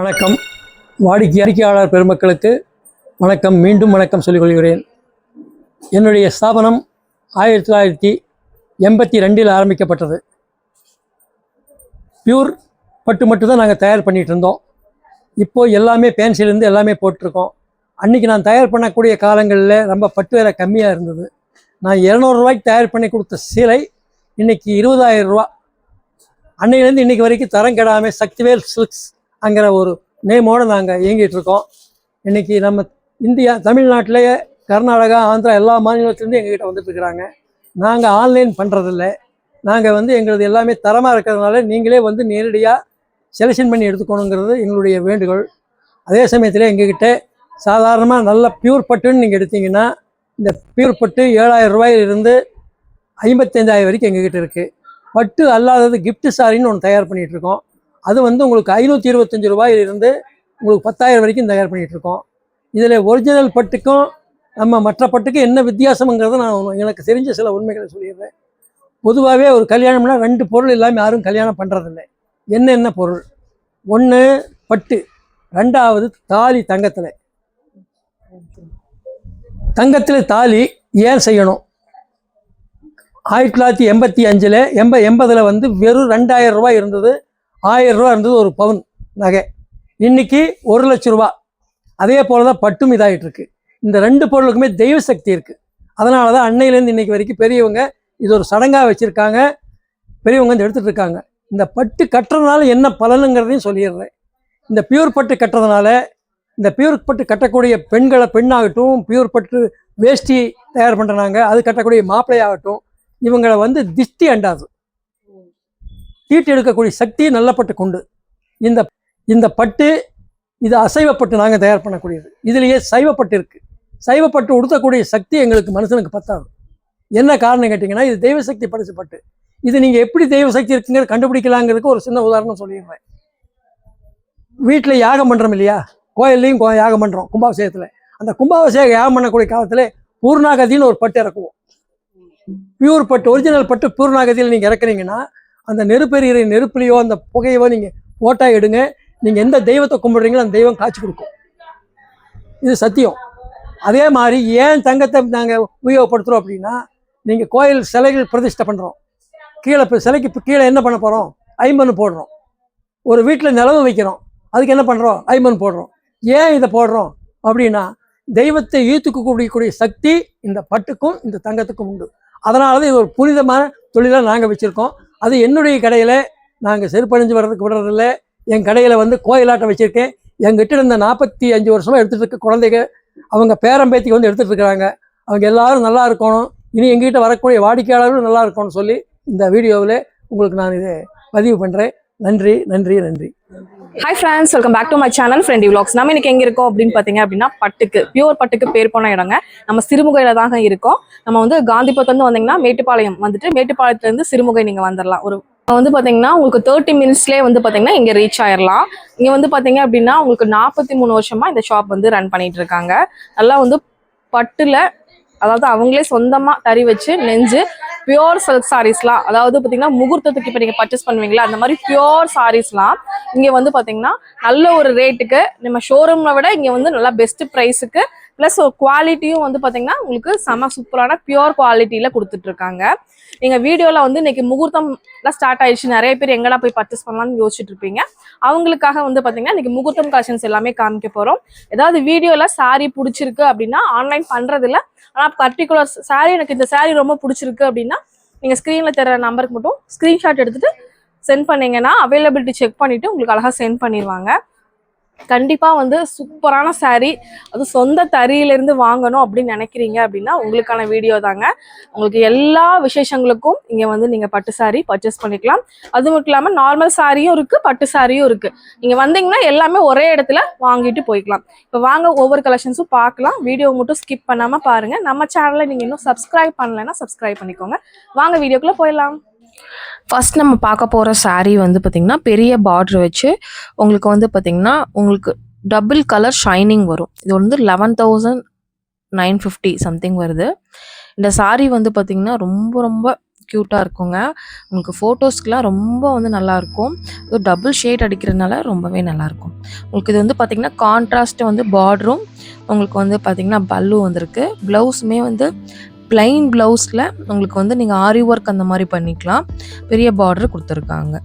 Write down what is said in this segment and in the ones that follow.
வணக்கம். வாடிக்கையாளர் பெருமக்களுக்கு வணக்கம். மீண்டும் வணக்கம் சொல்லிக்கொள்கிறேன். என்னுடைய ஸ்தாபனம் ஆயிரத்தி தொள்ளாயிரத்தி எண்பத்தி ரெண்டில் ஆரம்பிக்கப்பட்டது. பியூர் பட்டு மட்டும்தான் நாங்கள் தயார் பண்ணிகிட்டு இருந்தோம். இப்போது எல்லாமே பேன்சிலேருந்து எல்லாமே போட்டிருக்கோம். அன்றைக்கி நான் தயார் பண்ணக்கூடிய காலங்களில் ரொம்ப பட்டு விலை கம்மியாக இருந்தது. நான் இரநூறுவாய்க்கு தயார் பண்ணி கொடுத்த சீலை இன்னைக்கு இருபதாயிரம் ரூபா. அன்னையிலேருந்து இன்னைக்கு வரைக்கும் தரம் கெடாமல் சக்திவேல் சில்க்ஸ் அங்கிற ஒரு நேமோடு நாங்கள் இயங்கிட்டு இருக்கோம் இன்னைக்கு நம்ம இந்தியா தமிழ்நாட்டிலேயே கர்நாடகா ஆந்திரா எல்லா மாநிலத்திலேருந்து எங்ககிட்ட வந்துட்டு இருக்கிறாங்க. நாங்கள் ஆன்லைன் பண்ணுறதில்ல நாங்கள் வந்து எங்களது எல்லாமே தரமாக இருக்கிறதுனால நீங்களே வந்து நேரடியாக செலெக்ஷன் பண்ணி எடுத்துக்கணுங்கிறது எங்களுடைய வேண்டுகோள். அதே சமயத்தில் எங்ககிட்ட சாதாரணமாக நல்ல பியூர் பட்டுன்னு நீங்கள் எடுத்தீங்கன்னா இந்த பியூர் பட்டு ஏழாயிரம் ரூபாயிலிருந்து ஐம்பத்தஞ்சாயிரம் வரைக்கும் எங்ககிட்ட இருக்குது பட்டு அல்லாதது கிஃப்ட் சாரின்னு ஒன்று தயார் பண்ணிகிட்ருக்கோம் இருக்கோம். அது வந்து உங்களுக்கு ஐநூற்றி இருபத்தஞ்சி ரூபாயிலிருந்து உங்களுக்கு பத்தாயிரம் வரைக்கும் தயார் பண்ணிகிட்ருக்கோம். இதில் ஒரிஜினல் பட்டுக்கும் நம்ம மற்ற பட்டுக்கும் என்ன வித்தியாசம்ங்கிறத நான் எனக்கு தெரிஞ்ச சில உண்மைகளை சொல்லிடுறேன். பொதுவாகவே ஒரு கல்யாணம்னா ரெண்டு பொருள் இல்லாமல் யாரும் கல்யாணம் பண்ணுறதில்ல என்னென்ன பொருள்? ஒன்று பட்டு ரெண்டாவது தாலி தங்கத்தில். தங்கத்தில் தாலி ஏன் செய்யணும்? ஆயிரத்தி தொள்ளாயிரத்தி எண்பத்தி அஞ்சில் எண்ப எண்பதில் வந்து வெறும் ரெண்டாயிரம் ரூபாய் இருந்தது. ஆயிரம் ரூபாய் இருந்தது ஒரு பவுன் நகை. இன்னைக்கு ஒரு லட்ச ரூபா. அதே போல தான் பட்டும் இதாகிட்டு இருக்கு இந்த ரெண்டு பொருளுக்குமே தெய்வ சக்தி இருக்குது அதனால தான் அன்னையிலேருந்து இன்னைக்கு வரைக்கும் பெரியவங்க இது ஒரு சடங்காக வச்சுருக்காங்க. பெரியவங்க வந்து எடுத்துகிட்டு இருக்காங்க. இந்த பட்டு கட்டுறதுனால என்ன பலனுங்கிறதையும் சொல்லிடுறேன். இந்த பியூர் பட்டு கட்டுறதுனால இந்த பியூர் பட்டு கட்டக்கூடிய பெண்களை பெண்ணாகட்டும் பியூர் பட்டு வேஷ்டி தயார் பண்ணுறாங்க அது கட்டக்கூடிய மாப்பிள்ளையாகட்டும் இவங்களை வந்து திஷ்டி அண்டாது. தீட்டு எடுக்கக்கூடிய சக்தி நல்ல பட்டு கொண்டு. இந்த இந்த பட்டு இது அசைவப்பட்டு நாங்கள் தயார் பண்ணக்கூடியது. இதுலேயே சைவப்பட்டு இருக்குது சைவப்பட்டு உடுத்தக்கூடிய சக்தி எங்களுக்கு மனுஷனுக்கு பத்தாது. என்ன காரணம் கேட்டிங்கன்னா இது தெய்வ சக்தி படைச்ச பட்டு. இது நீங்கள் எப்படி தெய்வ சக்தி இருக்குங்கிறத கண்டுபிடிக்கலாங்கிறதுக்கு ஒரு சின்ன உதாரணம் சொல்லிடுறேன். வீட்டில் யாகம் பண்ணுறோம் இல்லையா? கோயில்லையும் கோ யாகம் பண்ணுறோம் கும்பாபிஷேகத்தில். அந்த கும்பாபிஷேகம் யாகம் பண்ணக்கூடிய காலத்தில் பூர்ணாகதின்னு ஒரு பட்டு இறக்குவோம். பியூர் பட்டு ஒரிஜினல் பட்டு பூர்ணாகதியில் நீங்கள் இறக்குறீங்கன்னா அந்த நெருப்பெறிகிற நெருப்புலையோ அந்த புகையவோ நீங்கள் ஃபோட்டோ எடுங்க. நீங்கள் எந்த தெய்வத்தை கும்பிடுறீங்களோ அந்த தெய்வம் காட்சி கொடுக்கும். இது சத்தியம். அதே மாதிரி ஏன் தங்கத்தை நாங்கள் உபயோகப்படுத்துகிறோம் அப்படின்னா நீங்கள் கோயில் சிலைகள் பிரதிஷ்டை பண்ணுறோம் கீழே இப்போ சிலைக்கு இப்போ கீழே என்ன பண்ண போகிறோம் ஐம்பன் போடுறோம். ஒரு வீட்டில் நிலவு வைக்கிறோம். அதுக்கு என்ன பண்ணுறோம் ஐம்பன் போடுறோம். ஏன் இதை போடுறோம்? அப்படின்னா தெய்வத்தை ஈர்த்துக்கக்கூடிய கூடிய சக்தி இந்த பட்டுக்கும் இந்த தங்கத்துக்கும் உண்டு. அதனால தான் இது ஒரு புனிதமான தொழிலாக நாங்கள் வச்சுருக்கோம். அது என்னுடைய கடையில் நாங்கள் செருப்பணிஞ்சு வர்றதுக்கு விடுறதில்ல. என் கடையில் வந்து கோயிலாட்டம் வச்சுருக்கேன். எங்கிட்ட இருந்த நாற்பத்தி அஞ்சு வருஷமாக எடுத்துகிட்டு இருக்க குழந்தைங்க அவங்க பேரம்பேத்திக்கு வந்து எடுத்துகிட்டு இருக்கிறாங்க. அவங்க எல்லாரும் நல்லா இருக்கணும். இனி எங்ககிட்ட வரக்கூடிய வாடிக்கையாளர்களும் நல்லா இருக்கணும்னு சொல்லி இந்த வீடியோவில் உங்களுக்கு நான் இதை பதிவு பண்ணுறேன் நன்றி நன்றி நன்றி. Hi friends welcome back to my channel friendy vlogs நம்ம இன்னைக்கு எங்க இருக்கோம் அப்படின்னு பாத்தீங்க அப்படின்னா பட்டுக்கு பியூர் பட்டுக்கு பேர் போன இடங்க. நம்ம சிறுமுகையில தாங்க இருக்கோம். நம்ம வந்து காந்திபுரத்துல வந்தீங்கன்னா மேட்டுப்பாளையம் வந்துட்டு மேட்டுப்பாளையத்துல இருந்து சிறுமுகை நீங்க வந்துடலாம் ஒரு வந்து பாத்தீங்கன்னா உங்களுக்கு தேர்ட்டி மினிட்ஸ்லேயே வந்து பாத்தீங்கன்னா இங்க ரீச் ஆயிடலாம் இங்க வந்து பாத்தீங்க அப்படின்னா உங்களுக்கு நாற்பத்தி மூணு வருஷமா இந்த ஷாப் வந்து ரன் பண்ணிட்டு இருக்காங்க. நல்லா வந்து பட்டுல அதாவது அவங்களே சொந்தமா தறி வச்சு நெஞ்சு பியோர் சில்க் சாரீஸ்லாம் அதாவது பார்த்தீங்கன்னா முகூர்த்தத்துக்கு இப்போ நீங்கள் பர்ச்சேஸ் பண்ணுவீங்களா அந்த மாதிரி பியோர் சாரீஸ்லாம் இங்கே வந்து பார்த்தீங்கன்னா நல்ல ஒரு ரேட்டுக்கு நம்ம ஷோரூமை விட இங்கே வந்து நல்லா பெஸ்ட் ப்ரைஸுக்கு ப்ளஸ் குவாலிட்டியும் வந்து பார்த்தீங்கன்னா உங்களுக்கு செம சூப்பரான பியோர் குவாலிட்டியில் கொடுத்துட்ருக்காங்க நீங்கள் வீடியோவில் வந்து இன்னைக்கு முகூர்த்தம்லாம் ஸ்டார்ட் ஆயிடுச்சு நிறைய பேர் எங்கெல்லாம் போய் பர்ச்சேஸ் பண்ணலாம்னு யோசிச்சுட்டு இருப்பீங்க. அவங்களுக்காக வந்து பார்த்தீங்கன்னா இன்னைக்கு முகூர்த்தம் கலெக்ஷன்ஸ் எல்லாமே காமிக்க போகிறோம் ஏதாவது வீடியோவில் saree பிடிச்சிருக்கு அப்படின்னா ஆன்லைன் பண்ணுறதில்ல ஆனால் பர்டிகுலர் சாரீ எனக்கு இந்த saree ரொம்ப பிடிச்சிருக்கு அப்படின்னா நீங்கள் ஸ்க்ரீனில் தர நம்பருக்கு மட்டும் ஸ்க்ரீன்ஷாட் எடுத்துட்டு சென்ட் பண்ணீங்கன்னா அவைலபிலிட்டி செக் பண்ணிவிட்டு உங்களுக்கு அழகாக சென்ட் பண்ணிடுவாங்க கண்டிப்பாக வந்து சூப்பரான சாரீ அது சொந்த தறியிலேருந்து வாங்கணும் அப்படின்னு நினைக்கிறீங்க அப்படின்னா உங்களுக்கான வீடியோ தாங்க. உங்களுக்கு எல்லா விசேஷங்களுக்கும் இங்கே வந்து நீங்கள் பட்டு சாரீ பர்ச்சேஸ் பண்ணிக்கலாம். அது மட்டும் இல்லாமல் நார்மல் சாரியும் இருக்குது பட்டு சாரியும் இருக்குது நீங்கள் வந்தீங்கன்னா எல்லாமே ஒரே இடத்துல வாங்கிட்டு போய்க்கலாம். இப்போ வாங்க ஒவ்வொரு கலெக்ஷன்ஸும் பார்க்கலாம். வீடியோ மட்டும் ஸ்கிப் பண்ணாமல் பாருங்கள் நம்ம சேனலை நீங்கள் இன்னும் சப்ஸ்கிரைப் பண்ணலைன்னா சப்ஸ்கிரைப் பண்ணிக்கோங்க. வாங்க வீடியோக்குள்ளே போயிடலாம். ஃபஸ்ட் நம்ம பார்க்க போகிற சாரீ வந்து பார்த்திங்கன்னா பெரிய பார்டர் வச்சு உங்களுக்கு வந்து பார்த்திங்கன்னா உங்களுக்கு டபுள் கலர் ஷைனிங் வரும். இது வந்து eleven thousand nine fifty something வருது. இந்த சாரீ வந்து பார்த்திங்கன்னா ரொம்ப ரொம்ப க்யூட்டாக இருக்குங்க. உங்களுக்கு ஃபோட்டோஸ்க்கெலாம் ரொம்ப வந்து நல்லாயிருக்கும் அது டபுள் ஷேட் அடிக்கிறதுனால ரொம்பவே நல்லாயிருக்கும் உங்களுக்கு இது வந்து பார்த்திங்கன்னா கான்ட்ராஸ்ட்டு வந்து பார்டரும் உங்களுக்கு வந்து பார்த்திங்கன்னா பல்லு வந்திருக்கு. ப்ளவுஸுமே வந்து பிளைன் ப்ளவுஸில் உங்களுக்கு வந்து நீங்கள் ஆரி ஒர்க் அந்த மாதிரி பண்ணிக்கலாம். பெரிய பார்டர் கொடுத்துருக்காங்க.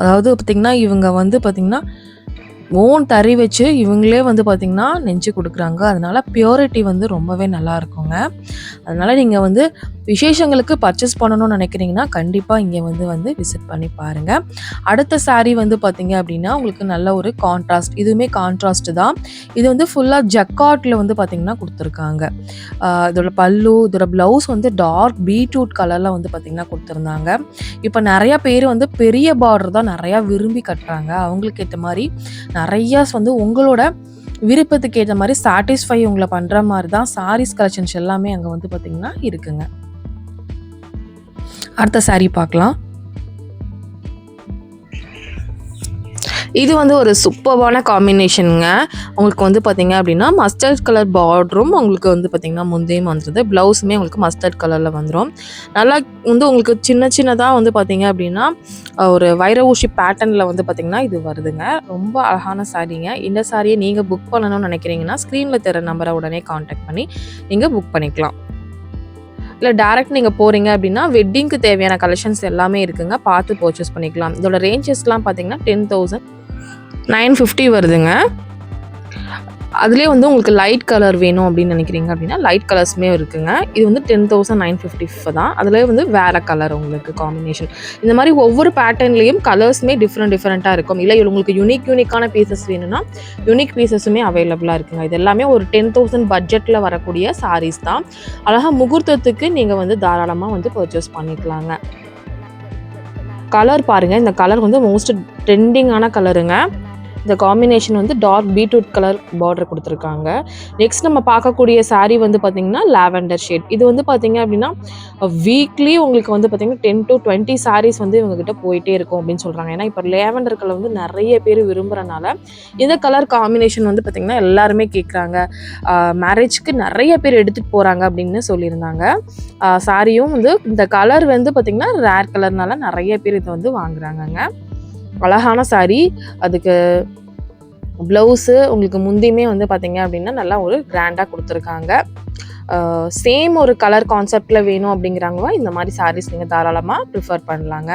அதாவது பார்த்திங்கன்னா இவங்க வந்து பார்த்திங்கன்னா ஓன் தறி வச்சு இவங்களே வந்து பார்த்திங்கன்னா நெஞ்சு கொடுக்குறாங்க. அதனால் பியூரிட்டி வந்து ரொம்பவே நல்லா இருக்குங்க. அதனால் நீங்கள் வந்து விசேஷங்களுக்கு பர்ச்சேஸ் பண்ணணும்னு நினைக்கிறீங்கன்னா கண்டிப்பாக இங்கே வந்து வந்து விசிட் பண்ணி பாருங்கள் அடுத்த சாரீ வந்து பார்த்தீங்க அப்படின்னா உங்களுக்கு நல்ல ஒரு கான்ட்ராஸ்ட் இதுவுமே கான்ட்ராஸ்ட் தான். இது வந்து ஃபுல்லாக ஜக்காட்டில் வந்து பார்த்தீங்கன்னா கொடுத்துருக்காங்க. இதோட பல்லு இதோட ப்ளவுஸ் வந்து டார்க் பீட்ரூட் கலரில் வந்து பார்த்திங்கன்னா கொடுத்துருந்தாங்க. இப்போ நிறைய பேர் வந்து பெரிய பார்டர் தான் நிறையா விரும்பி கட்டுறாங்க. அவங்களுக்கு ஏற்ற மாதிரி நிறையா வந்து உங்களோட விருப்பத்துக்கு ஏற்ற மாதிரி சாட்டிஸ்ஃபை உங்களை பண்ணுற மாதிரி தான் சாரீஸ் கலெக்ஷன்ஸ் எல்லாமே அங்கே வந்து பார்த்திங்கன்னா இருக்குங்க. அடுத்த சாரீ பார்க்கலாம். இது வந்து ஒரு சூப்பர்வான காம்பினேஷனுங்க உங்களுக்கு வந்து பார்த்தீங்க அப்படின்னா மஸ்டர்ட் கலர் பார்டரும் உங்களுக்கு வந்து பார்த்தீங்கன்னா முந்தையும் வந்துடுது ப்ளவுஸுமே உங்களுக்கு மஸ்டர்ட் கலரில் வந்துடும் நல்லா வந்து உங்களுக்கு சின்ன சின்னதாக வந்து பார்த்தீங்க அப்படின்னா ஒரு வைர ஊசி பேட்டர்னில் வந்து பார்த்தீங்கன்னா இது வருதுங்க. ரொம்ப அழகான சாரீங்க. இந்த சாரியை நீங்கள் புக் பண்ணணும்னு நினைக்கிறீங்கன்னா ஸ்க்ரீனில் தர நம்பரை உடனே காண்டாக்ட் பண்ணி நீங்கள் புக் பண்ணிக்கலாம். இல்லை டேரக்ட் நீங்கள் போகிறீங்க அப்படின்னா வெட்டிங்க்கு தேவையான கலெக்ஷன்ஸ் எல்லாமே இருக்குங்க. பார்த்து பர்ச்சேஸ் பண்ணிக்கலாம். இதோட ரேஞ்சஸ்லாம் பார்த்தீங்கன்னா டென் தௌசண்ட் நைன் ஃபிஃப்டி வருதுங்க. அதுலேயே வந்து உங்களுக்கு லைட் கலர் வேணும் அப்படின்னு நினைக்கிறீங்க அப்படின்னா லைட் கலர்ஸுமே இருக்குங்க. இது வந்து டென் தௌசண்ட் நைன் ஃபிஃப்டி தான் அதிலே வந்து வேறு கலர் உங்களுக்கு காம்பினேஷன் இந்த மாதிரி ஒவ்வொரு பேட்டர்ன்லேயும் கலர்ஸுமே டிஃப்ரெண்ட் டிஃப்ரெண்ட்டாக இருக்கும். இல்லை உங்களுக்கு யூனிக் யூனிக்கான பீசஸ் வேணும்னா யூனிக் பீசஸுமே அவைலபிளாக இருக்குங்க. இது எல்லாமே ஒரு டென் தௌசண்ட் பட்ஜெட்டில் வரக்கூடிய சாரீஸ் தான். அழகாக முகூர்த்தத்துக்கு நீங்கள் வந்து தாராளமாக வந்து பர்ச்சேஸ் பண்ணிக்கலாங்க. கலர் பாருங்கள் இந்த கலர் வந்து மோஸ்ட் ட்ரெண்டிங்கான கலருங்க இந்த காம்பினேஷன் வந்து டார்க் பீட்ரூட் கலர் பார்டர் கொடுத்துருக்காங்க. நெக்ஸ்ட் நம்ம பார்க்கக்கூடிய சாரீ வந்து பார்த்திங்கன்னா லாவெண்டர் ஷேட் இது வந்து பார்த்திங்க அப்படின்னா வீக்லி உங்களுக்கு வந்து பார்த்திங்கன்னா டென் டு டுவெண்ட்டி சாரீஸ் வந்து இவங்ககிட்ட போயிட்டே இருக்கும் அப்படின்னு சொல்கிறாங்க ஏன்னா இப்போ லேவெண்டர் கலர் வந்து நிறைய பேர் விரும்புகிறனால இந்த கலர் காம்பினேஷன் வந்து பார்த்திங்கன்னா எல்லாருமே கேட்குறாங்க மேரேஜ்க்கு நிறைய பேர் எடுத்துகிட்டு போகிறாங்க அப்படின்னு சொல்லியிருந்தாங்க. சாரியும் வந்து இந்த கலர் வந்து பார்த்திங்கன்னா ரேர் கலர்னால நிறைய பேர் இதை வந்து வாங்குறாங்கங்க. அழகான சாரீ அதுக்கு ப்ளவுஸு உங்களுக்கு முந்தியுமே வந்து பார்த்தீங்க அப்படின்னா நல்லா ஒரு கிராண்டாக கொடுத்துருக்காங்க. சேம் ஒரு கலர் கான்செப்டில் வேணும் அப்படிங்கிறாங்களோ இந்த மாதிரி சாரீஸ் நீங்கள் தாராளமாக ப்ரிஃபர் பண்ணலாங்க.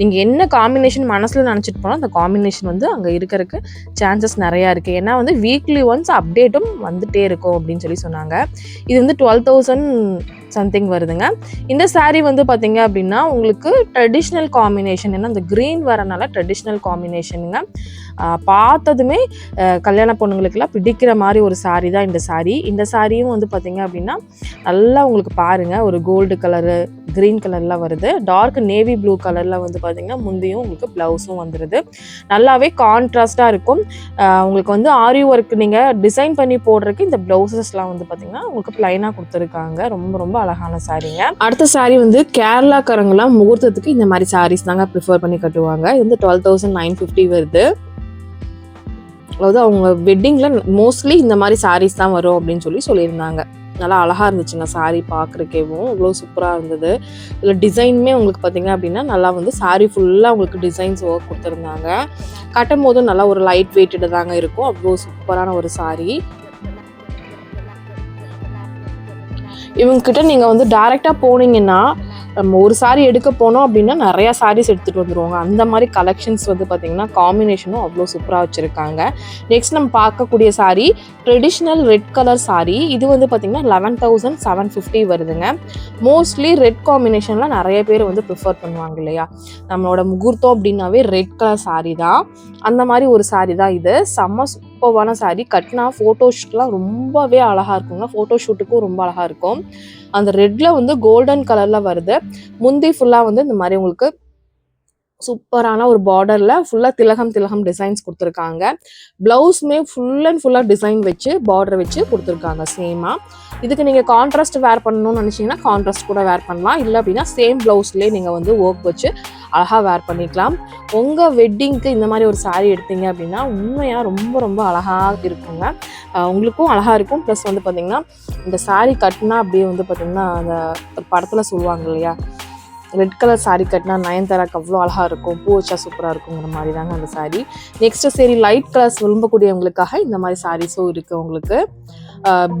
நீங்கள் என்ன காம்பினேஷன் மனசில் நினச்சிட்டு போனால் அந்த காம்பினேஷன் வந்து அங்கே இருக்கிறதுக்கு சான்சஸ் நிறையா இருக்குது ஏன்னா வந்து வீக்லி ஒன்ஸ் அப்டேட்டும் வந்துகிட்டே இருக்கும் அப்படின்னு சொல்லி சொன்னாங்க. இது வந்து டுவெல் தௌசண்ட் சம்திங் வருதுங்க. இந்த சாரீ வந்து பார்த்தீங்க அப்படின்னா உங்களுக்கு ட்ரெடிஷ்னல் காம்பினேஷன் ஏன்னா அந்த க்ரீன் வரனால ட்ரெடிஷ்னல் காம்பினேஷனுங்க பார்த்ததுமே கல்யாண பொண்ணுங்களுக்கெல்லாம் பிடிக்கிற மாதிரி ஒரு சாரீ தான் இந்த saree. இந்த சாரியும் வந்து பார்த்தீங்க அப்படின்னா நல்லா உங்களுக்கு பாருங்கள் ஒரு கோல்டு கலரு க்ரீன் கலரில் வருது. டார்க் நேவி ப்ளூ கலரில் வந்து பார்த்திங்கன்னா முந்தையும் உங்களுக்கு ப்ளவுஸும் வந்துடுது நல்லாவே கான்ட்ராஸ்ட்டாக இருக்கும். உங்களுக்கு வந்து ஆரி ஒர்க் நீங்கள் டிசைன் பண்ணி போடுறதுக்கு இந்த ப்ளவுசஸ்லாம் வந்து பார்த்திங்கன்னா உங்களுக்கு ப்ளைனாக கொடுத்துருக்காங்க. ரொம்ப ரொம்ப அழகான சாரீங்க அடுத்த சாரீ வந்து கேரளாக்காரங்களாம் முகூர்த்தத்துக்கு இந்த மாதிரி சாரீஸ் தாங்க ப்ரிஃபர் பண்ணி கட்டுவாங்க. இது வந்து டுவெல் தௌசண்ட் நைன் ஃபிஃப்டி வருது. அதாவது அவங்க வெட்டிங்கில் மோஸ்ட்லி இந்த மாதிரி சாரீஸ் தான் வரும் அப்படின்னு சொல்லி சொல்லியிருந்தாங்க. நல்லா அழகாக இருந்துச்சுங்க சாரீ பார்க்குறக்கேவும் அவ்வளோ சூப்பராக இருந்தது. இதில் டிசைனுமே உங்களுக்கு பார்த்தீங்க அப்படின்னா நல்லா வந்து saree ஃபுல்லாக உங்களுக்கு டிசைன்ஸ் ஒர்க் கொடுத்துருந்தாங்க. கட்டும் போதும் நல்லா ஒரு லைட் வெயிட்டட் தாங்க இருக்கும். அவ்வளோ சூப்பரான ஒரு saree. இவங்க கிட்ட நீங்கள் வந்து டைரெக்டாக போனீங்கன்னா நம்ம ஒரு சாரீ எடுக்க போனோம் அப்படின்னா நிறையா சாரீஸ் எடுத்துகிட்டு வந்துடுவாங்க அந்த மாதிரி கலெக்ஷன்ஸ் வந்து பார்த்திங்கன்னா காம்பினேஷனும் அவ்வளோ சூப்பராக வச்சுருக்காங்க. நெக்ஸ்ட் நம்ம பார்க்கக்கூடிய sari traditional red colour saree. இது வந்து பார்த்தீங்கன்னா லெவன் தௌசண்ட் செவன் ஃபிஃப்டி வருதுங்க. மோஸ்ட்லி ரெட் காம்பினேஷனில் நிறைய பேர் வந்து ப்ரிஃபர் பண்ணுவாங்க இல்லையா? நம்மளோட முகூர்த்தம் அப்படின்னாவே ரெட் கலர் saree தான். அந்த மாதிரி ஒரு சாரீ தான் இது. செம்ம சூப்பர்வான சாரி கட்டினா ஃபோட்டோஷூட்லாம் ரொம்பவே அழகாக இருக்குங்க. ஃபோட்டோ ஷூட்டுக்கும் ரொம்ப அழகாக இருக்கும். அந்த ரெட்டில் வந்து கோல்டன் கலரில் வருது. முந்தி ஃபுல்லாக வந்து இந்த மாதிரி உங்களுக்கு சூப்பரான ஒரு பார்டரில் ஃபுல்லாக திலகம் திலகம் டிசைன்ஸ் கொடுத்துருக்காங்க. ப்ளவுஸுமே ஃபுல் அண்ட் ஃபுல்லாக டிசைன் வச்சு பார்டர் வச்சு கொடுத்துருக்காங்க சேமாக இதுக்கு நீங்கள் கான்ட்ராஸ்ட் வேர் பண்ணணும்னு நினச்சிங்கன்னா கான்ட்ராஸ்ட் கூட வேர் பண்ணலாம். இல்லை அப்படின்னா சேம் ப்ளவுஸ்லேயே நீங்கள் வந்து ஒர்க் வச்சு அழகாக வேர் பண்ணிக்கலாம். உங்கள் வெட்டிங்க்கு இந்த மாதிரி ஒரு சாரீ எடுத்தீங்க அப்படின்னா உண்மையாக ரொம்ப ரொம்ப அழகாக இருக்குங்க. உங்களுக்கும் அழகாக இருக்கும். ப்ளஸ் வந்து பார்த்திங்கன்னா இந்த சாரீ கட்டினா அப்படியே வந்து பார்த்தீங்கன்னா அந்த படத்தில் சொல்லுவாங்க இல்லையா? ரெட் கலர் சாரீ கட்டினா நயன்தாராக்கு அவ்வளோ அழகாக இருக்கும். பூ வச்சா சூப்பராக இருக்குங்கிற மாதிரி தாங்க அந்த சாரீ நெக்ஸ்ட்டு சரி லைட் கலர்ஸ் விரும்பக்கூடியவங்களுக்காக இந்த மாதிரி சாரீஸும் இருக்குது உங்களுக்கு.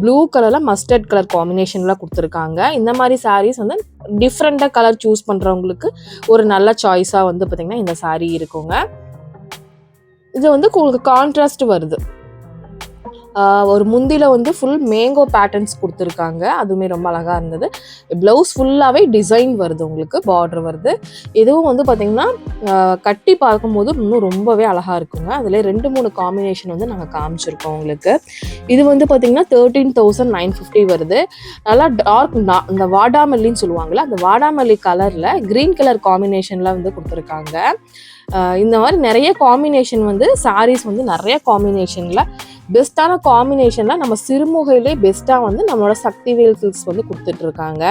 ப்ளூ கலரில் மஸ்டர்ட் கலர் காம்பினேஷனில் கொடுத்துருக்காங்க. இந்த மாதிரி சாரீஸ் வந்து டிஃப்ரெண்ட்டாக கலர் சூஸ் பண்ணுறவங்களுக்கு ஒரு நல்ல சாய்ஸாக வந்து பார்த்திங்கன்னா இந்த சாரீ இருக்குங்க. இது வந்து உங்களுக்கு கான்ட்ராஸ்ட் வருது. ஒரு முந்தியில் வந்து ஃபுல் மேங்கோ பேட்டர்ன்ஸ் கொடுத்துருக்காங்க. அதுவுமே ரொம்ப அழகாக இருந்தது. ப்ளவுஸ் ஃபுல்லாகவே டிசைன் வருது உங்களுக்கு பார்டர் வருது. இதுவும் வந்து பார்த்திங்கன்னா கட்டி பார்க்கும்போது இன்னும் ரொம்பவே அழகாக இருக்குங்க. அதில் ரெண்டு மூணு காம்பினேஷன் வந்து நாங்கள் காமிச்சிருக்கோம் உங்களுக்கு. இது வந்து பார்த்திங்கன்னா தேர்ட்டீன் தௌசண்ட் நைன் ஃபிஃப்டி வருது. நல்லா டார்க் இந்த வாடாமல்லின்னு சொல்லுவாங்கள்ல அந்த வாடாமல்லி கலரில் க்ரீன் கலர் காம்பினேஷனில் வந்து கொடுத்துருக்காங்க. இந்த மாதிரி நிறைய காம்பினேஷன் வந்து சாரீஸ் வந்து நிறைய காம்பினேஷனில் பெஸ்ட்டான காம்பினேஷனில் நம்ம சிறுமுகையிலே பெஸ்ட்டாக வந்து நம்மளோட சக்திவேல் சில்க்ஸ் வந்து கொடுத்துட்ருக்காங்க.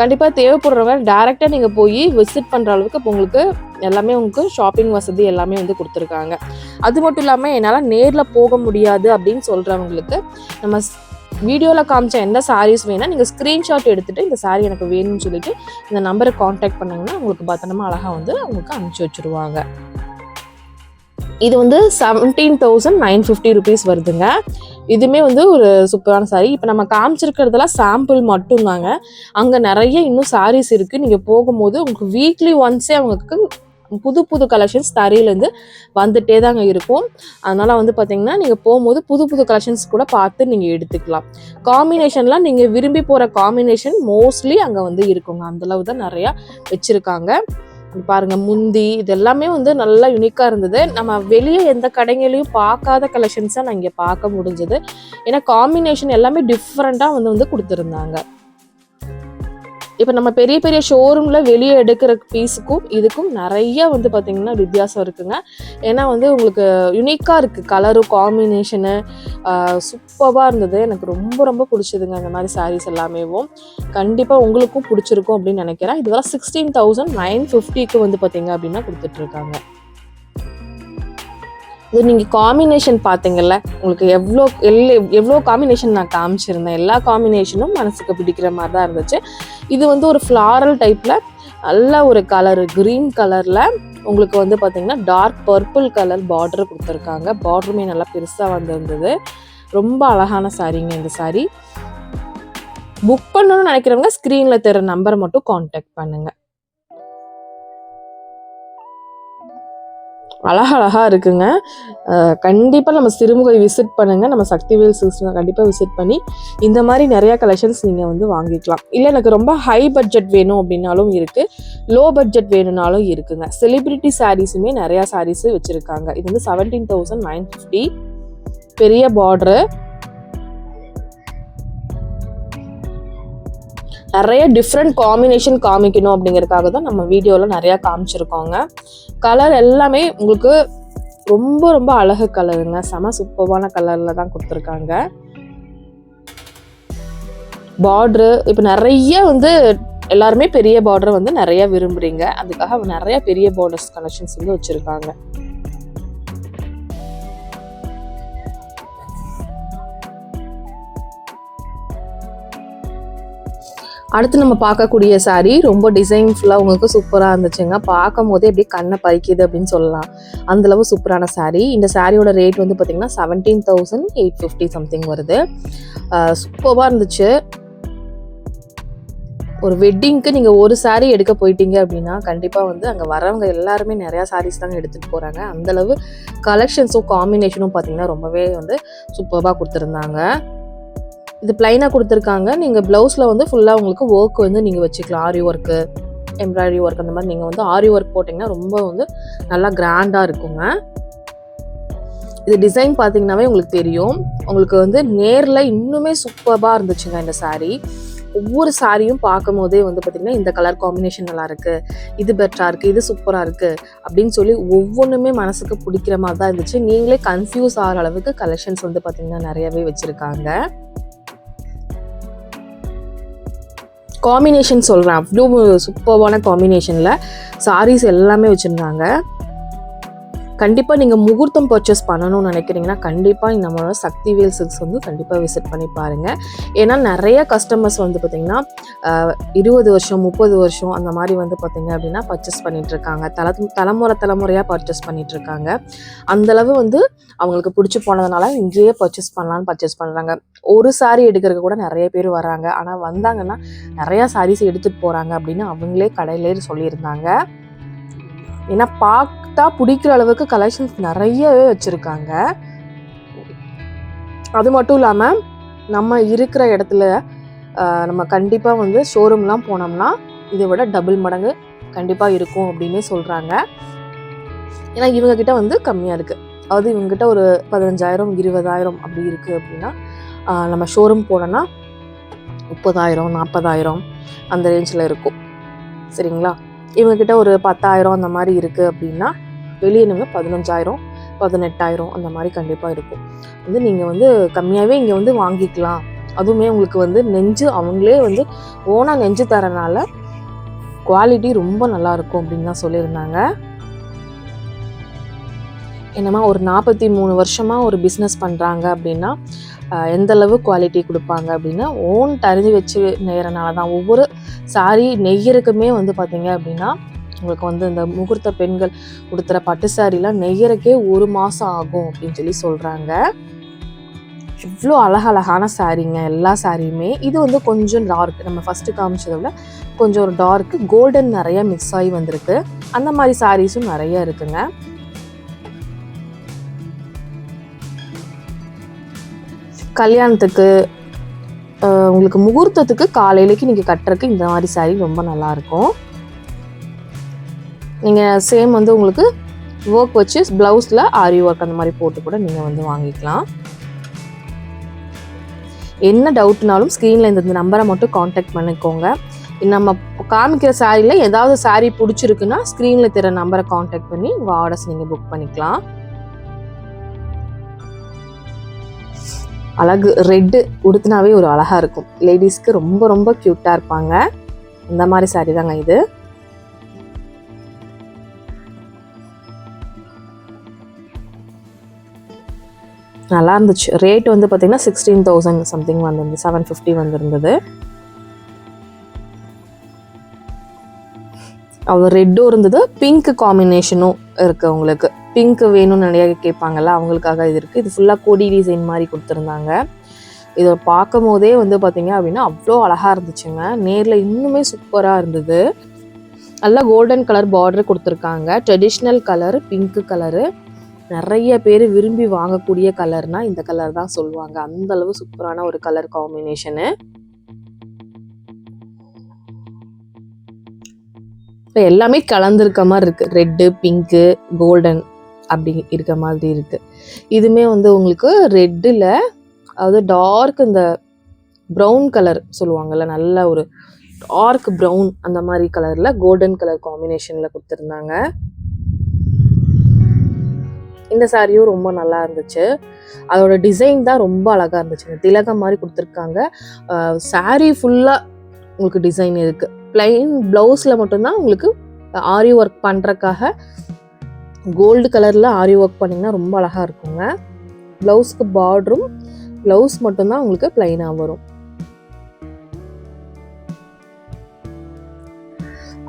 கண்டிப்பாக தேவைப்படுறவங்க டேரெக்டாக நீங்கள் போய் விசிட் பண்ணுற அளவுக்கு இப்போ உங்களுக்கு எல்லாமே உங்களுக்கு ஷாப்பிங் வசதி எல்லாமே வந்து கொடுத்துருக்காங்க. அது மட்டும் இல்லாமல் என்னால் நேரில் போக முடியாது அப்படின்னு சொல்கிறவங்களுக்கு நம்ம வீடியோவில் காமிச்ச எந்த சாரீஸ் வேணால் நீங்கள் ஸ்க்ரீன்ஷாட் எடுத்துகிட்டு இந்த saree எனக்கு வேணும்னு சொல்லிட்டு இந்த நம்பரை காண்டாக்ட் பண்ணிங்கன்னா உங்களுக்கு பத்திரமா அழகாக வந்து உங்களுக்கு அனுப்பிச்சி வச்சுருவாங்க. இது வந்து seventeen thousand nine fifty rupees வருதுங்க. இதுவுமே வந்து ஒரு சூப்பரான saree. இப்போ நம்ம காமிச்சிருக்கிறதெல்லாம் சாம்பிள் மட்டும்தாங்க. அங்கே நிறைய இன்னும் சாரீஸ் இருக்குது நீங்கள் போகும்போது உங்களுக்கு வீக்லி ஒன்ஸே அவங்களுக்கு புது புது கலெக்ஷன்ஸ் தரையிலேருந்து வந்துட்டே தாங்க இருக்கும். அதனால் வந்து பார்த்தீங்கன்னா நீங்கள் போகும்போது புது புது கலெக்ஷன்ஸ் கூட பார்த்து நீங்கள் எடுத்துக்கலாம். காம்பினேஷன்லாம் நீங்கள் விரும்பி போகிற காம்பினேஷன் மோஸ்ட்லி அங்கே வந்து இருக்குங்க. அந்தளவு தான் நிறையா வச்சுருக்காங்க. பாருங்கள் பாருங்க முந்தி இது எல்லாமே வந்து நல்லா யுனிக்காக இருந்தது. நம்ம வெளியே எந்த கடைங்களையும் பார்க்காத கலெக்ஷன்ஸாக நான் இங்கே பார்க்க முடிஞ்சது. ஏன்னா காம்பினேஷன் எல்லாமே டிஃப்ரெண்ட்டாக வந்து வந்து கொடுத்துருந்தாங்க. இப்போ நம்ம பெரிய பெரிய ஷோரூமில் வெளியே எடுக்கிற பீஸுக்கும் இதுக்கும் நிறைய வந்து பார்த்திங்கன்னா வித்தியாசம் இருக்குங்க. ஏன்னா வந்து உங்களுக்கு யுனிக்காக இருக்குது கலரும் காம்பினேஷனு சூப்பராக இருந்தது. எனக்கு ரொம்ப ரொம்ப பிடிச்சதுங்க இந்த மாதிரி சாரீஸ் எல்லாமேவும் கண்டிப்பாக உங்களுக்கும் பிடிச்சிருக்கும் அப்படின்னு நினைக்கிறேன். இதுவரை சிக்ஸ்டீன் தௌசண்ட் நைன் ஃபிஃப்டிக்கு வந்து பார்த்திங்க அப்படின்னா கொடுத்துட்ருக்காங்க இது நீங்கள் காம்பினேஷன் பார்த்தீங்கல்ல உங்களுக்கு எவ்வளோ எல்ல எவ்வளோ காம்பினேஷன் நான் காமிச்சிருந்தேன் எல்லா காம்பினேஷனும் மனசுக்கு பிடிக்கிற மாதிரி தான் இருந்துச்சு. இது வந்து ஒரு ஃப்ளாரல் டைப்பில் நல்ல ஒரு கலர் க்ரீன் கலரில் உங்களுக்கு வந்து பார்த்தீங்கன்னா டார்க் பர்பிள் கலர் பார்டர் கொடுத்துருக்காங்க. பார்டருமே நல்லா பெருசாக வந்திருந்தது. ரொம்ப அழகான சாரீங்க இந்த சாரீ புக் பண்ணணும்னு நினைக்கிறவங்க ஸ்க்ரீனில் தெரிய நம்பரை மட்டும் காண்டாக்ட் பண்ணுங்கள் அழகழகாக இருக்குங்க. கண்டிப்பாக நம்ம சிறுமுகை விசிட் பண்ணுங்கள் நம்ம சக்திவேல் சில்க்ஸ் கண்டிப்பாக விசிட் பண்ணி இந்த மாதிரி நிறையா கலெக்ஷன்ஸ் நீங்கள் வந்து வாங்கிக்கலாம். இல்லை எனக்கு ரொம்ப ஹை பட்ஜெட் வேணும் அப்படின்னாலும் இருக்குது லோ பட்ஜெட் வேணும்னாலும் இருக்குங்க. செலிப்ரிட்டி சாரீஸுமே நிறையா சாரீஸு வச்சுருக்காங்க. இது வந்து செவன்டீன் தௌசண்ட் நைன் ஃபிஃப்டி பெரிய பார்டரு நிறைய டிஃப்ரெண்ட் காம்பினேஷன் காமிக்கணும் அப்படிங்கிறதுக்காக தான் நம்ம வீடியோவில் நிறையா காமிச்சிருக்கோங்க. கலர் எல்லாமே உங்களுக்கு ரொம்ப ரொம்ப அழகு கலருங்க செம சூப்பரான கலரில் தான் கொடுத்துருக்காங்க. பார்ட்ரு இப்போ நிறைய வந்து எல்லாருமே பெரிய பார்டர் வந்து நிறைய விரும்புகிறீங்க அதுக்காக நிறைய பெரிய பார்டர்ஸ் கலெக்ஷன்ஸ் வந்து வச்சுருக்காங்க. அடுத்து நம்ம பார்க்கக்கூடிய சாரீ ரொம்ப டிசைன்ஃபுல்லாக உங்களுக்கு சூப்பராக இருந்துச்சுங்க. பார்க்கும் போதே அப்படியே கண்ணை பறிக்குது அப்படின்னு சொல்லலாம். அந்த அளவு சூப்பரான சாரீ இந்த சாரியோட ரேட் வந்து பார்த்திங்கன்னா seventeen thousand eight fifty something வருது. சூப்பராக இருந்துச்சு. ஒரு வெட்டிங்க்கு நீங்கள் ஒரு சாரீ எடுக்க போயிட்டீங்க அப்படின்னா கண்டிப்பாக வந்து அங்கே வரவங்க எல்லாருமே நிறையா சாரீஸ் தாங்க எடுத்துகிட்டு போகிறாங்க அந்தளவு கலெக்ஷன்ஸும் காம்பினேஷனும் பார்த்தீங்கன்னா ரொம்பவே வந்து சூப்பராக கொடுத்துருந்தாங்க. இது பிளைனாக கொடுத்துருக்காங்க. நீங்கள் ப்ளவுஸில் வந்து ஃபுல்லாக உங்களுக்கு ஒர்க் வந்து நீங்கள் வச்சுக்கலாம். ஆரி ஒர்க்கு எம்ப்ராய்டரி ஒர்க் அந்த மாதிரி நீங்கள் வந்து ஆரி ஒர்க் போட்டிங்கன்னா ரொம்ப வந்து நல்லா கிராண்டாக இருக்குங்க. இது டிசைன் பார்த்தீங்கன்னாவே உங்களுக்கு தெரியும். உங்களுக்கு வந்து நேரில் இன்னுமே சூப்பராக இருந்துச்சுங்க இந்த சாரீ ஒவ்வொரு சாரியும் பார்க்கும் போதே வந்து பார்த்திங்கன்னா இந்த கலர் காம்பினேஷன் நல்லா இருக்குது இது பெட்டராக இருக்குது இது சூப்பராக இருக்குது அப்படின்னு சொல்லி ஒவ்வொன்றுமே மனசுக்கு பிடிக்கிற மாதிரி தான் இருந்துச்சு. நீங்களே கன்ஃபியூஸ் ஆகிற அளவுக்கு கலெக்ஷன்ஸ் வந்து பார்த்திங்கன்னா நிறையவே வச்சுருக்காங்க. காம்பினேஷன் சொல்கிறேன் அவ்வளோ சூப்பர்வான காம்பினேஷனில் சாரீஸ் எல்லாமே வச்சுருந்தாங்க. கண்டிப்பாக நீங்கள் முகூர்த்தம் பர்ச்சேஸ் பண்ணணும்னு நினைக்கிறீங்கன்னா கண்டிப்பாக நம்மளோட சக்தி வேல் சில்க்ஸ் வந்து கண்டிப்பாக விசிட் பண்ணி பாருங்கள் ஏன்னா நிறைய கஸ்டமர்ஸ் வந்து பார்த்திங்கன்னா இருபது வருஷம் முப்பது வருஷம் அந்த மாதிரி வந்து பார்த்திங்க அப்படின்னா பர்ச்சேஸ் பண்ணிகிட்ருக்காங்க இருக்காங்க. தல தலைமுறை தலைமுறையாக பர்ச்சேஸ் பண்ணிகிட்ருக்காங்க இருக்காங்க. அந்தளவு வந்து அவங்களுக்கு பிடிச்சி போனதுனால இங்கேயே பர்ச்சேஸ் பண்ணலான்னு பர்ச்சேஸ் பண்ணுறாங்க ஒரு சாரி எடுக்கிறதுக்கு கூட நிறைய பேர் வராங்க. ஆனால் வந்தாங்கன்னா நிறையா சாரீஸ் எடுத்துகிட்டு போகிறாங்க அப்படின்னு அவங்களே கடையிலே சொல்லியிருந்தாங்க. ஏன்னா பார்த்தா பிடிக்கிற அளவுக்கு கலெக்ஷன்ஸ் நிறையவே வச்சுருக்காங்க. அது மட்டும் இல்லாமல் நம்ம இருக்கிற இடத்துல நம்ம கண்டிப்பாக வந்து ஷோரூம்லாம் போனோம்னா இதை விட டபுள் மடங்கு கண்டிப்பாக இருக்கும் அப்படின்னே சொல்கிறாங்க ஏன்னா இவங்கக்கிட்ட வந்து கம்மியாக இருக்குது அதாவது இவங்ககிட்ட ஒரு பதினஞ்சாயிரம் இருபதாயிரம் அப்படி இருக்குது அப்படின்னா நம்ம ஷோரூம் போனோன்னா முப்பதாயிரம் நாற்பதாயிரம் அந்த ரேஞ்சில் இருக்கும். சரிங்களா? இவங்கக்கிட்ட ஒரு பத்தாயிரம் அந்த மாதிரி இருக்குது அப்படின்னா வெளியே நம்ம பதினஞ்சாயிரம் பதினெட்டாயிரம் அந்த மாதிரி கண்டிப்பாக இருக்கும். வந்து நீங்கள் வந்து கம்மியாகவே இங்கே வந்து வாங்கிக்கலாம். அதுவுமே உங்களுக்கு வந்து நெஞ்சு அவங்களே வந்து ஓனாக நெஞ்சு தரனால குவாலிட்டி ரொம்ப நல்லா இருக்கும் அப்படின்னு தான் சொல்லியிருந்தாங்க. என்னமா ஒரு நாற்பத்தி மூணு வருஷமாக ஒரு பிஸ்னஸ் பண்ணுறாங்க அப்படின்னா எந்தளவு எந்த அளவு குவாலிட்டி கொடுப்பாங்க அப்படின்னா ஓன் தெரிஞ்சு வச்சு நெய்யறனால தான் ஒவ்வொரு சாரி நெய்யறதுக்குமே வந்து பார்த்தீங்க அப்படின்னா உங்களுக்கு வந்து இந்த முகூர்த்த பெண்கள் கொடுத்துற பட்டு சாரிலாம் நெய்யறக்கே ஒரு மாதம் ஆகும் அப்படின்னு சொல்லி சொல்கிறாங்க இவ்வளோ அழகழகான சாரீங்க எல்லா சாரியுமே இது வந்து கொஞ்சம் டார்க் நம்ம ஃபஸ்ட்டு காமிச்சதை விட கொஞ்சம் ஒரு டார்க்கு கோல்டன் நிறைய மிக்ஸ் ஆகி வந்திருக்கு. அந்த மாதிரி சாரீஸும் நிறைய இருக்குங்க. கல்யாணத்துக்கு உங்களுக்கு முகூர்த்தத்துக்கு காலையிலேக்கு நீங்கள் கட்டுறதுக்கு இந்த மாதிரி saree ரொம்ப நல்லாயிருக்கும். நீங்கள் சேம் வந்து உங்களுக்கு ஒர்க் வச்சு ப்ளவுஸில் ஆரி ஒர்க் அந்த மாதிரி போட்டு கூட நீங்கள் வந்து வாங்கிக்கலாம். என்ன டவுட்னாலும் ஸ்க்ரீனில் இந்த இந்த நம்பரை மட்டும் காண்டாக்ட் பண்ணிக்கோங்க. நம்ம காமிக்கிற சாரியில் ஏதாவது saree பிடிச்சிருக்குன்னா ஸ்க்ரீனில் தர நம்பரை காண்டாக்ட் பண்ணி உங்கள் ஆர்டர்ஸ் நீங்கள் புக் பண்ணிக்கலாம். அழகு ரெட்டு உடுத்தினாவே ஒரு அழகாக இருக்கும். லேடிஸ்க்கு ரொம்ப ரொம்ப க்யூட்டாக இருப்பாங்க. இந்த மாதிரி சாரீ தாங்க இது. நல்லா இருந்துச்சு. ரேட் வந்து பார்த்தீங்கன்னா சிக்ஸ்டீன் தௌசண்ட் சம்திங் வந்திருந்தது. செவன் ஃபிஃப்டி வந்திருந்தது. அது ரெட்டும் இருந்தது. பிங்க் காம்பினேஷனும் இருக்குது உங்களுக்கு. பிங்க் வேணும்னு நிறைய கேட்பாங்கல்ல அவங்களுக்காக இது இருக்குது இது ஃபுல்லாக கொடி டிசைன் மாதிரி கொடுத்துருந்தாங்க. இதை பார்க்கும் போதே வந்து பார்த்தீங்க அப்படின்னா அவ்வளோ அழகாக இருந்துச்சுங்க. நேரில் இன்னுமே சூப்பராக இருந்தது. நல்லா கோல்டன் கலர் பார்டர் கொடுத்துருக்காங்க. ட்ரெடிஷ்னல் கலர் பிங்க் கலரு நிறைய பேர் விரும்பி வாங்கக்கூடிய கலர்னால் இந்த கலர் தான் சொல்லுவாங்க. அந்த அளவு சூப்பரான ஒரு கலர் காம்பினேஷனு இப்போ எல்லாமே கலந்துருக்க மாதிரி இருக்குது ரெட்டு பிங்க்கு கோல்டன் அப்படி இருக்க மாதிரி இருக்குது இதுவுமே வந்து உங்களுக்கு ரெட்டில் அதாவது டார்க் இந்த ப்ரௌன் கலர் சொல்லுவாங்கல்ல நல்ல ஒரு டார்க் ப்ரௌன் அந்த மாதிரி கலரில் கோல்டன் கலர் காம்பினேஷனில் கொடுத்துருந்தாங்க. இந்த சாரியும் ரொம்ப நல்லா இருந்துச்சு. அதோட டிசைன் தான் ரொம்ப அழகாக இருந்துச்சு. இந்த திலகம் மாதிரி கொடுத்துருக்காங்க. சாரீ ஃபுல்லாக உங்களுக்கு டிசைன் இருக்குது பிளைன் ப்ளவுஸில் மட்டும்தான் உங்களுக்கு ஆரி ஒர்க் பண்ணுறக்காக கோல்டு கலரில் ஆரி ஒர்க் பண்ணிங்கன்னா ரொம்ப அழகாக இருக்குங்க. ப்ளவுஸ்க்கு பார்டரும் ப்ளவுஸ் மட்டும்தான் உங்களுக்கு ப்ளைனாக வரும்.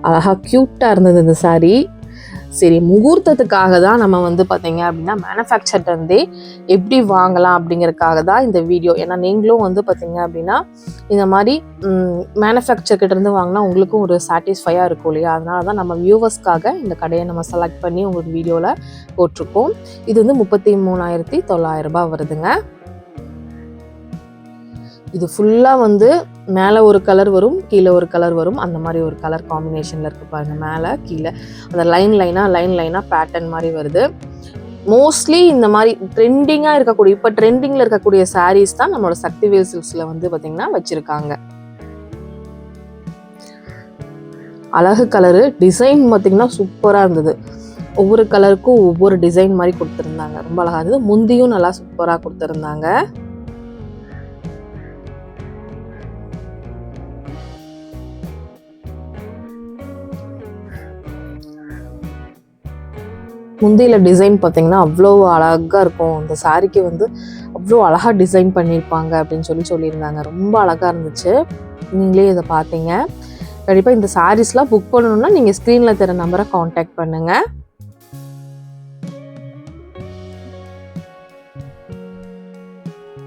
அழகாக க்யூட்டாக இருந்தது இந்த சாரீ சரி முகூர்த்தத்துக்காக தான் நம்ம வந்து பார்த்தீங்க அப்படின்னா மேனுஃபேக்சர்ட்டே எப்படி வாங்கலாம் அப்படிங்கிறதுக்காக தான் இந்த வீடியோ ஏன்னா நீங்களும் வந்து பார்த்தீங்க அப்படின்னா இந்த மாதிரி மேனுஃபேக்சர் வாங்கினா உங்களுக்கும் ஒரு சாட்டிஸ்ஃபையாக இருக்கும் இல்லையா? அதனால தான் நம்ம வியூவர்ஸ்க்காக இந்த கடையை நம்ம செலக்ட் பண்ணி உங்களுக்கு வீடியோவில் போட்டிருக்கோம். இது வந்து முப்பத்தி மூணாயிரத்தி தொள்ளாயிரம் ரூபாய் வருதுங்க. இது ஃபுல்லாக வந்து மேலே ஒரு கலர் வரும் கீழே ஒரு கலர் வரும். அந்த மாதிரி ஒரு கலர் காம்பினேஷனில் இருக்குது பாருங்க மேலே கீழே. அந்த லைன் லைனாக லைன் லைனாக பேட்டர்ன் மாதிரி வருது. மோஸ்ட்லி இந்த மாதிரி ட்ரெண்டிங்காக இருக்கக்கூடிய இப்போ ட்ரெண்டிங்கில் இருக்கக்கூடிய சாரீஸ் தான் நம்மளோட சக்திவேல் சில்ஸில் வந்து பார்த்திங்கன்னா வச்சுருக்காங்க. அழகு கலரு டிசைன் பார்த்திங்கன்னா சூப்பராக இருந்தது. ஒவ்வொரு கலருக்கும் ஒவ்வொரு டிசைன் மாதிரி கொடுத்துருந்தாங்க. ரொம்ப அழகாக இருந்தது. முந்தியும் நல்லா சூப்பராக கொடுத்துருந்தாங்க. முந்தியில் டிசைன் பார்த்தீங்கன்னா அவ்வளோ அழகாக இருக்கும். இந்த சாரிக்கு வந்து அவ்வளோ அழகாக டிசைன் பண்ணியிருப்பாங்க அப்படின்னு சொல்லி சொல்லியிருந்தாங்க. ரொம்ப அழகாக இருந்துச்சு. நீங்களே இதை பார்த்தீங்க கண்டிப்பாக இந்த சாரீஸ்லாம் புக் பண்ணணுன்னா நீங்கள் ஸ்க்ரீனில் தர நம்பரை காண்டாக்ட் பண்ணுங்கள்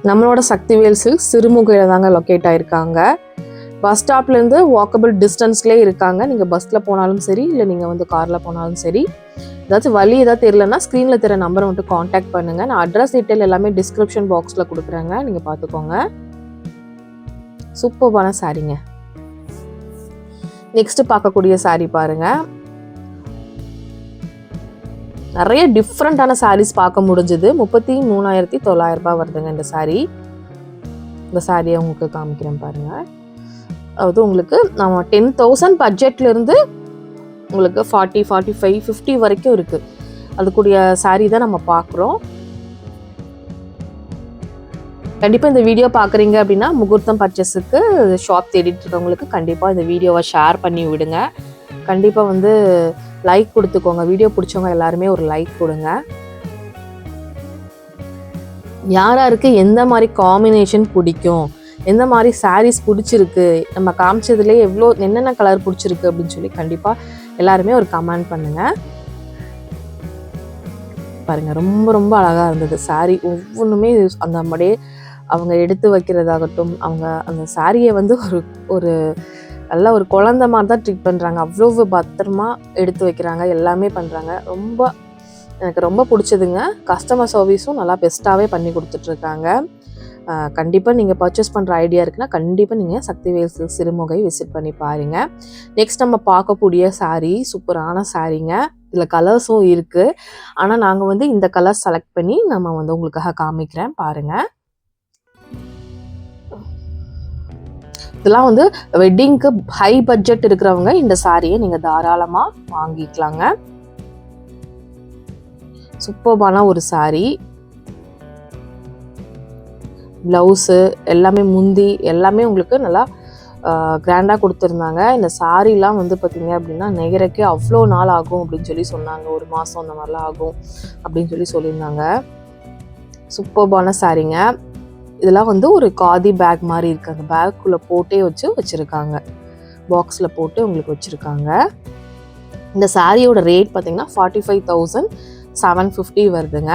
நம்மளோட சக்திவேல் சில்க்ஸ் சிறுமுகையில் தாங்க லொக்கேட் ஆகிருக்காங்க பஸ் ஸ்டாப்லேருந்து வாக்கபிள் டிஸ்டன்ஸ்லேயே இருக்காங்க. நீங்கள் பஸ்ஸில் போனாலும் சரி இல்லை நீங்கள் வந்து காரில் போனாலும் சரி. ஏதாச்சும் வழி ஏதாவது தெரியலன்னா ஸ்க்ரீனில் தெரிய நம்பரை மட்டும் காண்டாக்ட் பண்ணுங்கள் நான் அட்ரஸ் டீட்டெயில் எல்லாமே டிஸ்கிரிப்ஷன் பாக்ஸில் கொடுக்குறேங்க. நீங்கள் பார்த்துக்கோங்க. சூப்பர்பான சாரீங்க நெக்ஸ்ட் பார்க்கக்கூடிய saree பாருங்க. நிறைய டிஃப்ரெண்ட்டான சாரீஸ் பார்க்க முடிஞ்சது. முப்பத்தி மூணாயிரத்தி தொள்ளாயிரம் ரூபாய் வருதுங்க இந்த saree. இந்த சாரியை உங்களுக்கு காமிக்கிறேன் பாருங்கள் அதாவது உங்களுக்கு நம்ம டென் தௌசண்ட் பட்ஜெட்லேருந்து உங்களுக்கு ஃபார்ட்டி ஃபார்ட்டி ஃபைவ் ஃபிஃப்டி வரைக்கும் இருக்குது அதுக்குரிய சாரீ தான் நம்ம பார்க்குறோம். கண்டிப்பாக இந்த வீடியோ பார்க்குறீங்க அப்படின்னா முகூர்த்தம் பர்ச்சேஸுக்கு ஷாப் தேடிட்டு இருக்கவங்களுக்கு கண்டிப்பாக இந்த வீடியோவை ஷேர் பண்ணி விடுங்க. கண்டிப்பாக வந்து லைக் கொடுத்துக்கோங்க. வீடியோ பிடிச்சவங்க எல்லாருமே ஒரு லைக் கொடுங்க. யார் யாருக்கு எந்த மாதிரி காம்பினேஷன் பிடிக்கும்? எந்த மாதிரி சாரீஸ் பிடிச்சிருக்கு? நம்ம காமிச்சதுலேயே எவ்வளோ என்னென்ன கலர் பிடிச்சிருக்கு அப்படின்னு சொல்லி கண்டிப்பாக எல்லாருமே ஒரு கமெண்ட் பண்ணுங்க. பாருங்க ரொம்ப ரொம்ப அழகாக இருந்தது. saree ஒவ்வொன்றுமே அந்த அப்படியே அவங்க எடுத்து வைக்கிறதாகட்டும் அவங்க அந்த சாரியை வந்து ஒரு ஒரு நல்ல ஒரு குழந்த மாதிரி தான் ட்ரீட் பண்ணுறாங்க அவ்வளோ பத்திரமா எடுத்து வைக்கிறாங்க எல்லாமே பண்ணுறாங்க ரொம்ப எனக்கு ரொம்ப பிடிச்சதுங்க. கஸ்டமர் சர்வீஸும் நல்லா பெஸ்ட்டாகவே பண்ணி கொடுத்துட்ருக்காங்க கண்டிப்பாக நீங்கள் பர்ச்சேஸ் பண்ணுற ஐடியா இருக்குன்னா கண்டிப்பாக நீங்கள் சக்திவேல் சில்க் சிறுமுகை விசிட் பண்ணி பாருங்கள் நெக்ஸ்ட் நம்ம பார்க்கக்கூடிய சாரீ சூப்பரான சாரீங்க இதில் கலர்ஸும் இருக்குது ஆனால் நாங்கள் வந்து இந்த கலர் செலக்ட் பண்ணி நம்ம வந்து உங்களுக்காக காமிக்கிறேன் பாருங்கள் இதெல்லாம் வந்து வெட்டிங்க்கு ஹை பட்ஜெட் இருக்கிறவங்க இந்த சாரியை நீங்கள் தாராளமாக வாங்கிக்கலாங்க. சூப்பர்பான ஒரு சாரீ ப்ளவுஸு எல்லாமே முந்தி எல்லாமே உங்களுக்கு நல்லா கிராண்டாக கொடுத்துருந்தாங்க. இந்த சாரீலாம் வந்து பார்த்தீங்க அப்படின்னா நெய்கிறக்கே அவ்வளோ நாள் ஆகும் அப்படின்னு சொல்லி சொன்னாங்க. ஒரு மாதம் அந்த மாதிரிலாம் ஆகும் அப்படின்னு சொல்லி சொல்லியிருந்தாங்க. சூப்பர்பான சாரீங்க இதெல்லாம் வந்து ஒரு காதி பேக் மாதிரி இருக்குது அந்த பேக்குள்ளே போட்டே வச்சு வச்சுருக்காங்க. பாக்ஸில் போட்டு உங்களுக்கு வச்சுருக்காங்க. இந்த சாரியோட ரேட் பார்த்திங்கன்னா forty five thousand seven fifty வருதுங்க.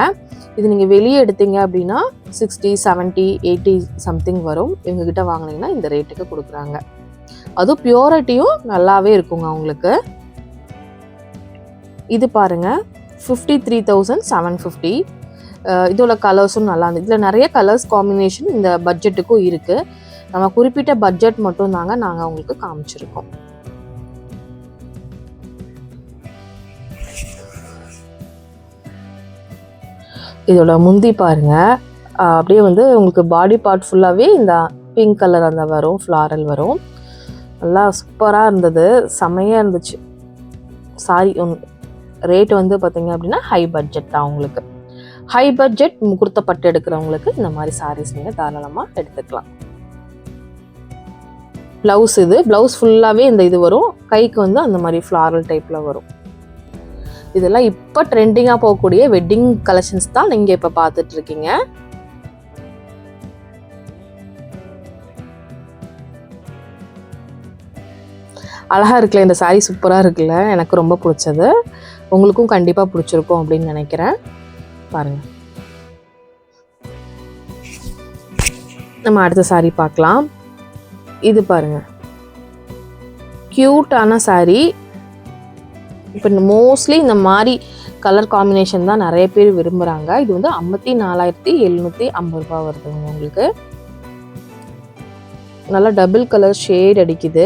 இது நீங்கள் வெளியே எடுத்தீங்க அப்படின்னா சிக்ஸ்டி செவன்ட்டி எயிட்டி சம்திங் வரும். இவங்ககிட்ட வாங்கினீங்கன்னா இந்த ரேட்டுக்கு கொடுக்குறாங்க. அதுவும் பியூரிட்டியும் நல்லாவே இருக்குங்க அவங்களுக்கு இது பாருங்கள் fifty three thousand seven fifty இதோட கலர்ஸும் நல்லா இருந்தது இதில் நிறைய கலர்ஸ் காம்பினேஷன் இந்த பட்ஜெட்டுக்கும் இருக்குது நம்ம குறிப்பிட்ட பட்ஜெட் மட்டும் தாங்க நாங்கள் உங்களுக்கு காமிச்சிருக்கோம். இதோட முந்தி பாருங்க. அப்படியே வந்து உங்களுக்கு பாடி பார்ட் ஃபுல்லாகவே இந்த பிங்க் கலர் அந்த வரும் ஃப்ளாரல் வரும். நல்லா சூப்பராக இருந்தது. செமையாக இருந்துச்சு. சாரி ரேட் வந்து பார்த்தீங்க அப்படின்னா ஹை பட்ஜெட் தான் உங்களுக்கு. ஹை பட்ஜெட் முகூர்த்த பட்டு எடுக்கிறவங்களுக்கு இந்த மாதிரி சாரீஸ் நீங்கள் தாராளமாக எடுத்துக்கலாம். ப்ளவுஸ் இது. ப்ளவுஸ் ஃபுல்லாகவே இந்த இது வரும். கைக்கு வந்து அந்த மாதிரி ஃப்ளாரல் டைப்பில் வரும். இதெல்லாம் இப்போ ட்ரெண்டிங்காக போகக்கூடிய வெட்டிங் கலெக்ஷன்ஸ் தான் நீங்கள் இப்போ பார்த்துட்டு இருக்கீங்க அழகாக இருக்குல்ல இந்த சாரீ சூப்பராக இருக்குல்ல எனக்கு ரொம்ப பிடிச்சது. உங்களுக்கும் கண்டிப்பாக பிடிச்சிருக்கும் அப்படின்னு நினைக்கிறேன். பாருங்கள் நம்ம அடுத்த சாரீ பார்க்கலாம். இது பாருங்க. க்யூட்டான சாரீ இப்போ மோஸ்ட்லி இந்த மாதிரி கலர் காம்பினேஷன் தான் நிறைய பேர் விரும்புகிறாங்க இது வந்து ஐம்பத்தி நாலாயிரத்தி எழுநூற்றி ஐம்பது ரூபா வருதுங்க உங்களுக்கு. நல்லா டபுள் கலர் ஷேட் அடிக்குது.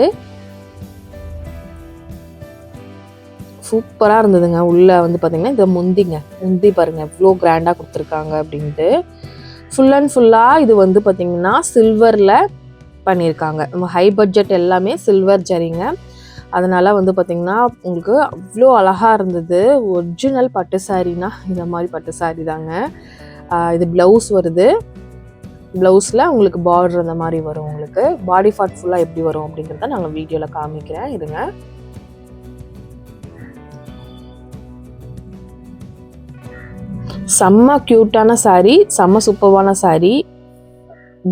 சூப்பராக இருந்ததுங்க. உள்ளே வந்து பார்த்தீங்கன்னா இதை முந்திங்க முந்தி பாருங்க எவ்வளோ கிராண்டாக கொடுத்துருக்காங்க அப்படின்ட்டு. ஃபுல் அண்ட் ஃபுல்லாக இது வந்து பார்த்தீங்கன்னா சில்வரில் பண்ணியிருக்காங்க நம்ம ஹை பட்ஜெட் எல்லாமே சில்வர் ஜரிங்க அதனால் வந்து பார்த்திங்கன்னா உங்களுக்கு அவ்வளோ அழகாக இருந்தது. ஒரிஜினல் பட்டு சாரீனா இந்த மாதிரி பட்டு சாரீ தாங்க. இது ப்ளவுஸ் வருது. ப்ளவுஸில் உங்களுக்கு பார்டர் அந்த மாதிரி வரும் உங்களுக்கு. பாடி பார்ட் ஃபுல்லாக எப்படி வரும் அப்படிங்கிறத நாங்கள் வீடியோவில் காமிக்கிறேன். இருங்க. செம்ம க்யூட்டான saree செம்ம சூப்பர்வான saree.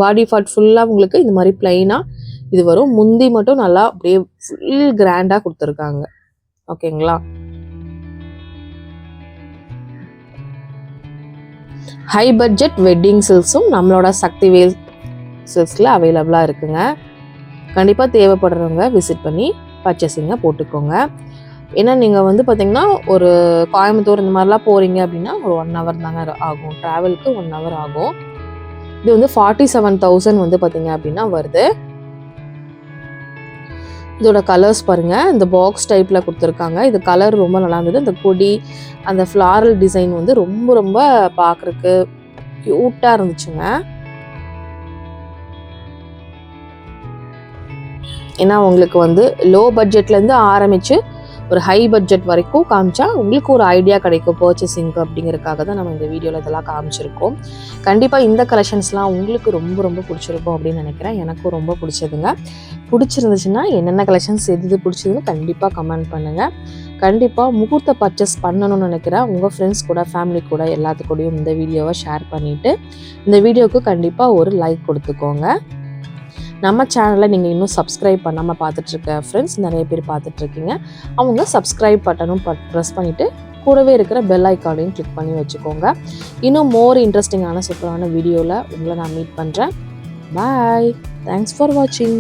பாடி பார்ட் ஃபுல்லாக உங்களுக்கு இந்த மாதிரி பிளைனாக இது வரும் முந்தி மட்டும் நல்லா அப்படியே ஃபுல் கிராண்டாக கொடுத்துருக்காங்க. ஓகேங்களா? ஹை பட்ஜெட் வெட்டிங் சில்க்ஸும் நம்மளோட சக்தி வேல் சில்க்ஸில் அவைலபிளாக இருக்குங்க. கண்டிப்பாக தேவைப்படுறவங்க விசிட் பண்ணி பர்ச்சேசிங்கை போட்டுக்கோங்க. ஏன்னா நீங்கள் வந்து பார்த்தீங்கன்னா ஒரு கோயம்புத்தூர் இந்த மாதிரிலாம் போகிறீங்க அப்படின்னா ஒரு ஒன் ஹவர் தாங்க ஆகும். ட்ராவலுக்கு ஒன் ஹவர் ஆகும். இது வந்து ஃபார்ட்டி செவன் தௌசண்ட் வந்து பார்த்தீங்க அப்படின்னா வருது. இதோட கலர்ஸ் பாருங்க. இந்த பாக்ஸ் டைப்பில் கொடுத்துருக்காங்க. இது கலர் ரொம்ப நல்லா இருந்தது. இந்த கொடி அந்த ஃப்ளாரல் டிசைன் வந்து ரொம்ப ரொம்ப பார்க்கறதுக்கு க்யூட்டாக இருந்துச்சுங்க. ஏன்னா உங்களுக்கு வந்து லோ பட்ஜெட்லேருந்து ஆரம்பித்து ஒரு ஹை பட்ஜெட் வரைக்கும் காமிச்சா உங்களுக்கு ஒரு ஐடியா கிடைக்கும் பர்ச்சேசிங்க்கு அப்படிங்கிறதுக்காக தான் நம்ம இந்த வீடியோவில் இதெல்லாம் காமிச்சிருக்கோம். கண்டிப்பாக இந்த கலெக்ஷன்ஸ்லாம் உங்களுக்கு ரொம்ப ரொம்ப பிடிச்சிருக்கும் அப்படின்னு நினைக்கிறேன். எனக்கும் ரொம்ப பிடிச்சதுங்க. பிடிச்சிருந்துச்சுன்னா என்னென்ன கலெக்ஷன்ஸ் எது எது பிடிச்சதுன்னு கண்டிப்பாக கமெண்ட் பண்ணுங்கள் கண்டிப்பாக முகூர்த்த பர்ச்சேஸ் பண்ணணும்னு நினைக்கிறேன். உங்கள் ஃப்ரெண்ட்ஸ் கூட ஃபேமிலி கூட எல்லாத்துக்கூடயும் இந்த வீடியோவை ஷேர் பண்ணிவிட்டு இந்த வீடியோவுக்கு கண்டிப்பாக ஒரு லைக் கொடுத்துக்கோங்க. நம்ம சேனலை நீங்கள் இன்னும் சப்ஸ்கிரைப் பண்ணாமல் பார்த்துட்ருக்க ஃப்ரெண்ட்ஸ் நிறைய பேர் பார்த்துட்ருக்கீங்க. அவங்க சப்ஸ்கிரைப் பட்டனும் ப்ரெஸ் பண்ணிவிட்டு கூடவே இருக்கிற பெல் ஐக்கானையும் கிளிக் பண்ணி வச்சுக்கோங்க. இன்னும் மோர் இன்ட்ரெஸ்டிங்கான சூப்பரான வீடியோவில் உங்களை நான் மீட் பண்ணுறேன் பாய் தேங்க்ஸ் ஃபார் வாட்சிங்